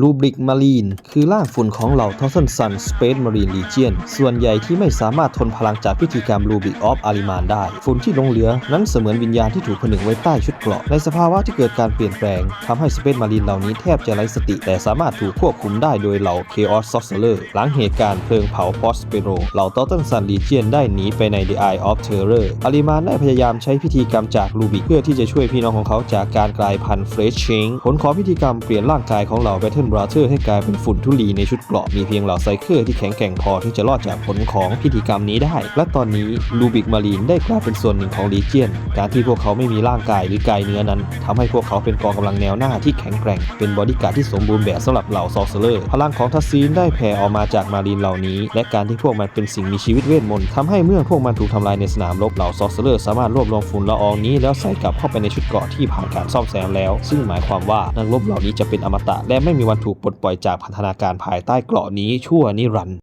ลูบริกมารีนคือร่างฝุ่นของเหล่าทอสันซันสเปซมารีนลีเจียนส่วนใหญ่ที่ไม่สามารถทนพลังจากพิธีกรรมลูบริกออฟอาริมานได้ ฝุ่นที่หลงเหลือนั้นเสมือนวิญญาณที่ถูกผนึกไว้ใต้ชุดเกราะ ในสภาวะที่เกิดการเปลี่ยนแปลงทำให้สเปซมารีนเหล่านี้แทบจะไร้สติ แต่สามารถถูกควบคุมได้โดยเหล่าเคออสซอสเลอร์หลังเหตุการณ์เพลิงเผาพอสเปโรเหล่าทอสันซันลีเจียนได้หนีไปใน The Eye of Terror อาริมานได้พยายามใช้พิธีกรรมจากลูบิกเพื่อที่จะช่วยพี่น้องของเขาจากการกลายพันธุ์เฟรชชิงผลของพิธีกรรมเปลี่ยนร่างกายของเหล่าแบทเทลบราเธอร์ให้กลายเป็นฝุ่นทุลีในชุดเกราะมีเพียงเหล่าไซเคอร์ที่แข็งแกร่งพอที่จะรอดจากผลของพิธีกรรมนี้ได้ และตอนนี้ลูบิกมารีนได้กลายเป็นส่วนหนึ่งของลีเจียน การที่พวกเขาไม่มีร่างกายหรือกายเนื้อนั้นทำให้พวกเขาเป็นกองกำลังแนวหน้าที่แข็งแกร่ง เป็นบอดี้การ์ดที่สมบูรณ์แบบสำหรับเหล่าซอสเลอร์พลังของทัสซีนได้แผ่ออกมาจากมารีนเหล่านี้ และการที่พวกมันเป็นสิ่งมีชีวิตเวทมนต์ทำให้เมื่อพวกมันถูกทำลายในสนามรบเหล่าซอสเลอร์สามารถรวบรวมฝุ่นละอองนี้ แล้วใส่กลับเข้าไปในชุดเกราะที่ผ่านการซ่อมแซมแล้ว ซึ่งหมายความว่านักรบเหล่านี้จะเป็นอมตะและไม่มีวันถูกปลดปล่อยจากพันธนาการภายใต้เกราะนี้ชั่วนิรันดร์